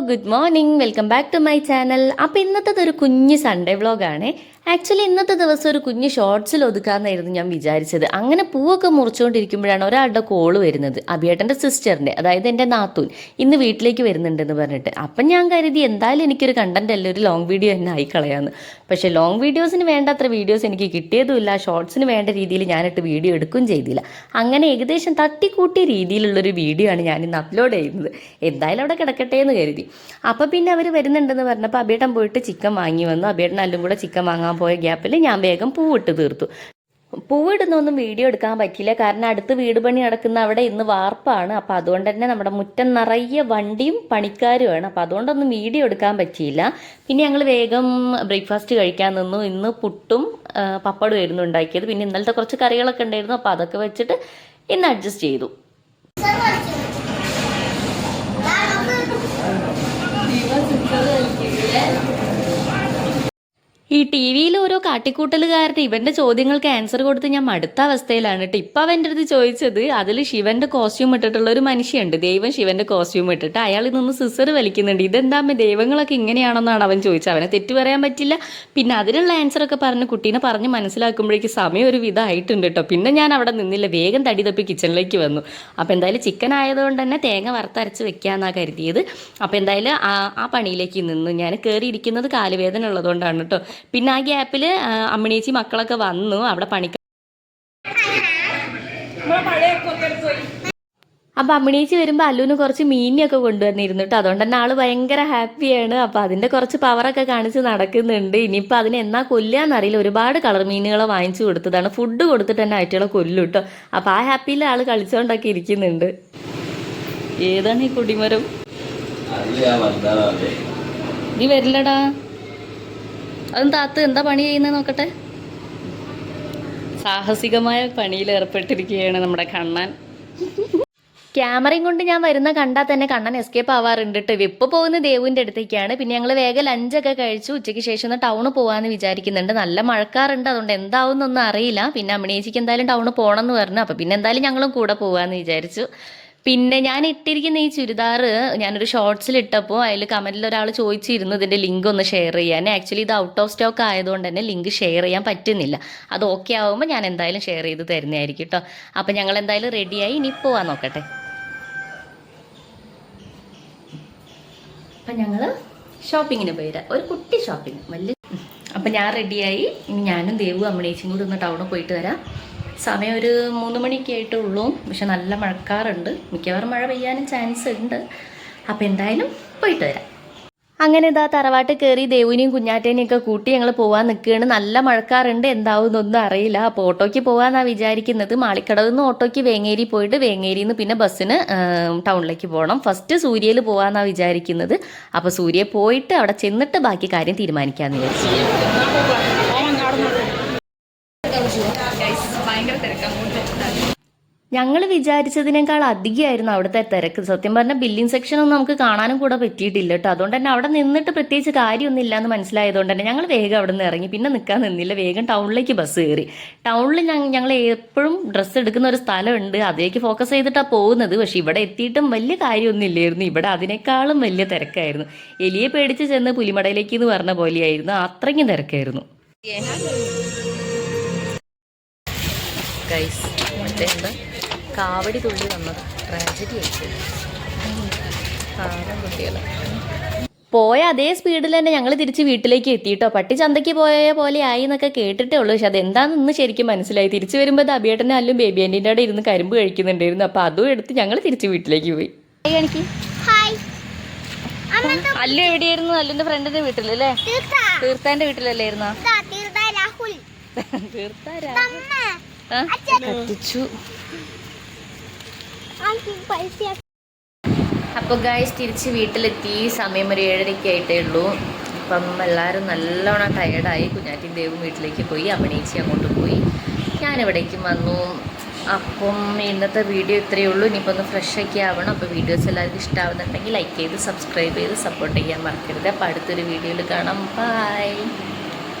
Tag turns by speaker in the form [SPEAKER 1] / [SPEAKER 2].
[SPEAKER 1] Good morning welcome back to my channel അപ്പോൾ ഇന്നത്തെ ഒരു കുഞ്ഞ് സൺഡേ വ്ളോഗാണ് ആക്ച്വലി ഇന്നത്തെ ദിവസം ഒരു കുഞ്ഞ് ഷോർട്സിൽ ഒതുക്കാമെന്നായിരുന്നു ഞാൻ വിചാരിച്ചത്. അങ്ങനെ പൂവൊക്കെ മുറിച്ചുകൊണ്ടിരിക്കുമ്പോഴാണ് ഒരാളുടെ കോൾ വരുന്നത്. അഭിയേട്ടന്റെ സിസ്റ്ററിന്റെ അതായത് എന്റെ നാത്തൂൻ. ഇന്ന് വീട്ടിലേക്ക് വരുന്നുണ്ടെന്ന് പറഞ്ഞിട്ട്. അപ്പം ഞാൻ കരുതി എന്തായാലും എനിക്കൊരു കണ്ടന്റ് അല്ല ഒരു ലോങ് വീഡിയോ തന്നെ ആയിക്കളയാന്ന് പക്ഷേ ലോങ് വീഡിയോസിന് വേണ്ടത്ര വീഡിയോസ് എനിക്ക് കിട്ടിയതുമില്ല. ഷോർട്സിന് വേണ്ട രീതിയിൽ ഞാനിട്ട് വീഡിയോ എടുക്കുകയും ചെയ്തില്ല. അങ്ങനെ ഏകദേശം തട്ടിക്കൂട്ടിയ രീതിയിലുള്ളൊരു വീഡിയോ ആണ് ഞാൻ ഇന്ന് അപ്ലോഡ് ചെയ്യുന്നത്. എന്തായാലും അവിടെ കിടക്കട്ടെ എന്ന് കരുതി. അപ്പോൾ പിന്നെ അവർ വരുന്നുണ്ടെന്ന് പറഞ്ഞപ്പോൾ അബേട്ടൻ പോയിട്ട് ചിക്കൻ വാങ്ങി വന്നു. അബേട്ടൻ അല്ലും കൂടെ ചിക്കൻ വാങ്ങാൻ പോയ ഗ്യാപ്പിൽ ഞാൻ വേഗം പൂവിട്ട് തീർത്തു. പൂവിടുന്നൊന്നും വീഡിയോ എടുക്കാൻ പറ്റില്ല കാരണം അടുത്ത് വീട് പണി നടക്കുന്ന അവിടെ ഇന്ന് വാർപ്പാണ്. അപ്പം അതുകൊണ്ട് തന്നെ നമ്മുടെ മുറ്റം നിറയെ വണ്ടിയും പണിക്കാരുമാണ്. അപ്പം അതുകൊണ്ടൊന്നും വീഡിയോ എടുക്കാൻ പറ്റിയില്ല. പിന്നെ ഞങ്ങൾ വേഗം ബ്രേക്ക്ഫാസ്റ്റ് കഴിക്കാൻ നിന്നു. ഇന്ന് പുട്ടും പപ്പടും ആയിരുന്നു ഉണ്ടാക്കിയത്. പിന്നെ ഇന്നലത്തെ കുറച്ച് കറികളൊക്കെ ഉണ്ടായിരുന്നു. അപ്പോൾ അതൊക്കെ വെച്ചിട്ട് ഇന്ന് അഡ്ജസ്റ്റ് ചെയ്തു. ഈ ടി വിയിൽ ഓരോ കാട്ടിക്കൂട്ടലുകാരുടെ ഇവന്റെ ചോദ്യങ്ങൾക്ക് ആൻസർ കൊടുത്ത് ഞാൻ മടുത്ത അവസ്ഥയിലാണ് കേട്ടോ ഇപ്പം അവന്റെ അടുത്ത് ചോദിച്ചത് അതിൽ ശിവന്റെ കോസ്റ്റ്യൂം ഇട്ടിട്ടുള്ള ഒരു മനുഷ്യണ്ട് ദൈവം ശിവന്റെ കോസ്റ്റ്യൂം ഇട്ടിട്ട് അയാൾ നിന്ന് സിസർ വലിക്കുന്നുണ്ട്. ഇതെന്താ ദൈവങ്ങളൊക്കെ ഇങ്ങനെയാണെന്നാണ് അവൻ ചോദിച്ചത്. അവനെ തെറ്റു പറയാൻ പറ്റില്ല. പിന്നെ അതിനുള്ള ആൻസർ ഒക്കെ പറഞ്ഞ് കുട്ടീനെ പറഞ്ഞ് മനസ്സിലാക്കുമ്പോഴേക്ക് സമയം ഒരു വിധമായിട്ടുണ്ട് കേട്ടോ പിന്നെ ഞാൻ അവിടെ നിന്നില്ല. വേഗം തടി തപ്പി കിച്ചണിലേക്ക് വന്നു. അപ്പോൾ എന്തായാലും ചിക്കൻ ആയതുകൊണ്ട് തന്നെ തേങ്ങ വറുത്തരച്ച് വെക്കാന്നാ കരുതിയത്. അപ്പോൾ എന്തായാലും ആ പണിയിലേക്ക് നിന്നു ഞാൻ കയറിയിരിക്കുന്നത് കാലുവേദന ഉള്ളതുകൊണ്ടാണ് കേട്ടോ പിന്നെ ആ ഗ്യാപ്പിൽ അമ്മിണീച്ചി മക്കളൊക്കെ വന്നു. അവിടെ പണിക്ക അപ്പൊ അമ്മിണീച്ചി വരുമ്പോൾ അല്ലുവിന് കുറച്ച് മീനിയൊക്കെ കൊണ്ടുവന്നിരുന്നു കേട്ടോ അതുകൊണ്ട് തന്നെ ആൾ ഭയങ്കര ഹാപ്പിയാണ്. അപ്പൊ അതിന്റെ കുറച്ച് പവറൊക്കെ കാണിച്ച് നടക്കുന്നുണ്ട്. ഇനിയിപ്പോൾ അതിന് എന്നാ കൊല്ലാന്നറിയില്ല ഒരുപാട് കളർ മീനുകളെ വാങ്ങിച്ചു കൊടുത്തതാണ്. ഫുഡ് കൊടുത്തിട്ട് തന്നെ ആയിട്ടുള്ള കൊല്ലു കേട്ടോ അപ്പൊ ആ ഹാപ്പിയിൽ ആൾ കളിച്ചോണ്ടൊക്കെ ഇരിക്കുന്നുണ്ട്. ഏതാണ് ഈ കുടിമരം? നീ വരില്ലടാ. അതും താത്ത് എന്താ പണി ചെയ്യുന്നത് നോക്കട്ടെ? സാഹസികമായ പണിയിൽ ഏർപ്പെട്ടിരിക്കുകയാണ് നമ്മുടെ കണ്ണൻ. ക്യാമറയും കൊണ്ട് ഞാൻ വരുന്ന കണ്ടാൽ തന്നെ കണ്ണൻ എസ്കേപ്പ് ആവാറുണ്ട് കേട്ടോ ഇപ്പോൾ പോകുന്ന ദേവുവിന്റെ അടുത്തേക്കാണ്. പിന്നെ ഞങ്ങൾ വേഗം ലഞ്ചൊക്കെ കഴിച്ചു. ഉച്ചയ്ക്ക് ശേഷം ഒന്ന് ടൗണിൽ പോകാമെന്ന് വിചാരിക്കുന്നുണ്ട്. നല്ല മഴക്കാറുണ്ട്. അതുകൊണ്ട് എന്താവും എന്നൊന്നും അറിയില്ല. പിന്നെ അമ്മിണിയേച്ചിക്ക് എന്തായാലും ടൗണിൽ പോകണം എന്ന് പറഞ്ഞു. അപ്പോൾ പിന്നെ എന്തായാലും ഞങ്ങളും കൂടെ പോകാമെന്ന് വിചാരിച്ചു. പിന്നെ ഞാൻ ഇട്ടിരിക്കുന്ന ഈ ചുരിദാർ ഞാനൊരു ഷോർട്സിൽ ഇട്ടപ്പോൾ അതിൽ കമന്റിൽ ഒരാൾ ചോദിച്ചിരുന്നു ഇതിന്റെ ലിങ്ക് ഒന്ന് ഷെയർ ചെയ്യാൻ. ആക്ച്വലി ഇത് ഔട്ട് ഓഫ് സ്റ്റോക്ക് ആയതുകൊണ്ട് തന്നെ ലിങ്ക് ഷെയർ ചെയ്യാൻ പറ്റുന്നില്ല. അത് ഓക്കെ ആവുമ്പോൾ ഞാൻ എന്തായാലും ഷെയർ ചെയ്ത് തരുന്നതായിരിക്കും കേട്ടോ അപ്പം ഞങ്ങൾ എന്തായാലും റെഡിയായി ഇനി പോവാൻ നോക്കട്ടെ. അപ്പം ഞങ്ങൾ ഷോപ്പിങ്ങിന് പോയിരാ ഒരു കുട്ടി ഷോപ്പിംഗ് വലിയ അപ്പം ഞാൻ റെഡിയായി ഇനി ഞാനും ദേവു അമ്മണേച്ചും കൂടി ഒന്ന് ടൗണിൽ പോയിട്ട് വരാം. സമയം ഒരു മൂന്ന് മണിയൊക്കെ ആയിട്ടേ ഉള്ളൂ പക്ഷെ നല്ല മഴക്കാറുണ്ട്. മിക്കവാറും മഴ പെയ്യാനും ചാൻസ് ഉണ്ട്. അപ്പം എന്തായാലും പോയിട്ട് വരാം. അങ്ങനെ ഇതാ തറവാട്ട് കയറി ദേവുവിനെയും കുഞ്ഞാറ്റേനെയും ഒക്കെ കൂട്ടി ഞങ്ങൾ പോകാൻ നിൽക്കുകയാണ് നല്ല മഴക്കാറുണ്ട്. എന്താവുന്നൊന്നും അറിയില്ല. അപ്പോൾ ഓട്ടോയ്ക്ക് പോകാമെന്നാണ് വിചാരിക്കുന്നത്. മാളിക്കടവിൽ നിന്ന് ഓട്ടോയ്ക്ക് വേങ്ങേരി പോയിട്ട് വേങ്ങേരിയിൽ നിന്ന് പിന്നെ ബസ്സിന് ടൗണിലേക്ക് പോകണം ഫസ്റ്റ് സൂര്യയിൽ പോകാമെന്നാണ് വിചാരിക്കുന്നത്. അപ്പോൾ സൂര്യ പോയിട്ട് അവിടെ ചെന്നിട്ട് ബാക്കി കാര്യം തീരുമാനിക്കാമെന്ന് വിചാരിച്ചു. ഞങ്ങൾ വിചാരിച്ചതിനേക്കാൾ അധികമായിരുന്നു അവിടുത്തെ തിരക്ക്. സത്യം പറഞ്ഞാൽ ബില്ലിംഗ് സെക്ഷനൊന്നും നമുക്ക് കാണാനും കൂടെ പറ്റിയിട്ടില്ല കേട്ടോ. അതുകൊണ്ട് തന്നെ അവിടെ നിന്നിട്ട് പ്രത്യേകിച്ച് കാര്യമൊന്നും ഇല്ലാന്ന് മനസ്സിലായതുകൊണ്ട് തന്നെ ഞങ്ങൾ വേഗം അവിടെ നിന്ന് ഇറങ്ങി. പിന്നെ നിൽക്കാൻ നിന്നില്ല. വേഗം ടൗണിലേക്ക് ബസ് കയറി. ടൗണിൽ ഞങ്ങൾ എപ്പോഴും ഡ്രസ്സ് എടുക്കുന്ന ഒരു സ്ഥലമുണ്ട്. അതിലേക്ക് ഫോക്കസ് ചെയ്തിട്ടാണ് പോകുന്നത്. പക്ഷെ ഇവിടെ എത്തിയിട്ടും വലിയ കാര്യമൊന്നും ഇല്ലായിരുന്നു ഇവിടെ അതിനേക്കാളും വലിയ തിരക്കായിരുന്നു. എലിയെ പേടിച്ച് ചെന്ന് പുലിമടയിലേക്ക് എന്ന് പറഞ്ഞ പോലെയായിരുന്നു. അത്രയ്ക്കും തിരക്കായിരുന്നു. ഗൈസ് മറ്റേ എന്താ? കാവടി തുള്ളി വന്നത്. ട്രാജഡി ആയിട്ട് പോയ. അതേ സ്പീഡിൽ തന്നെ ഞങ്ങൾ തിരിച്ച് വീട്ടിലേക്ക് എത്തിയിട്ടോ പട്ടി ചന്തയ്ക്ക് പോയ പോലെ ആയി എന്നൊക്കെ കേട്ടിട്ടേ ഉള്ളൂ. പക്ഷെ അതെന്താണെന്ന് ഇന്ന് ശരിക്കും മനസ്സിലായി. തിരിച്ചു വരുമ്പോൾ അത് അഭിയേട്ടനെ അല്ലും ബേബി ആന്റീന്റെ അവിടെ ഇരുന്ന് കരിമ്പ് കഴിക്കുന്നുണ്ടായിരുന്നു. അപ്പോൾ അതും എടുത്ത് ഞങ്ങൾ തിരിച്ച് വീട്ടിലേക്ക് പോയി. അല്ലു എവിടെയായിരുന്നു? അല്ലുന്റെ ഫ്രണ്ടിന്റെ വീട്ടിലല്ലേ? തീർത്താന്റെ വീട്ടിലല്ലായിരുന്നോ തീർത്താ ആ? കത്തിച്ചു. അപ്പോൾ ഗായ്സ് തിരിച്ച് വീട്ടിലെത്തി. സമയം ഒരു ഏഴരയ്ക്ക് ആയിട്ടേ ഉള്ളൂ. അപ്പം എല്ലാവരും നല്ലോണം ടയർഡായി കുഞ്ഞാറ്റി ദേവും വീട്ടിലേക്ക് പോയി. അമ്മണീച്ചി അങ്ങോട്ട് പോയി. ഞാനിവിടേക്കും വന്നു. അപ്പം ഇന്നത്തെ വീഡിയോ ഇത്രയേ ഉള്ളൂ. ഇനിയിപ്പോൾ ഒന്ന് ഫ്രഷ് ഒക്കെ ആവണം. അപ്പോൾ വീഡിയോസ് എല്ലാവർക്കും ഇഷ്ടമാവുന്നുണ്ടെങ്കിൽ ലൈക്ക് ചെയ്ത് സബ്സ്ക്രൈബ് ചെയ്ത് സപ്പോർട്ട് ചെയ്യാൻ മറക്കരുത്. അപ്പോൾ അടുത്തൊരു വീഡിയോയിൽ കാണാം. ബൈ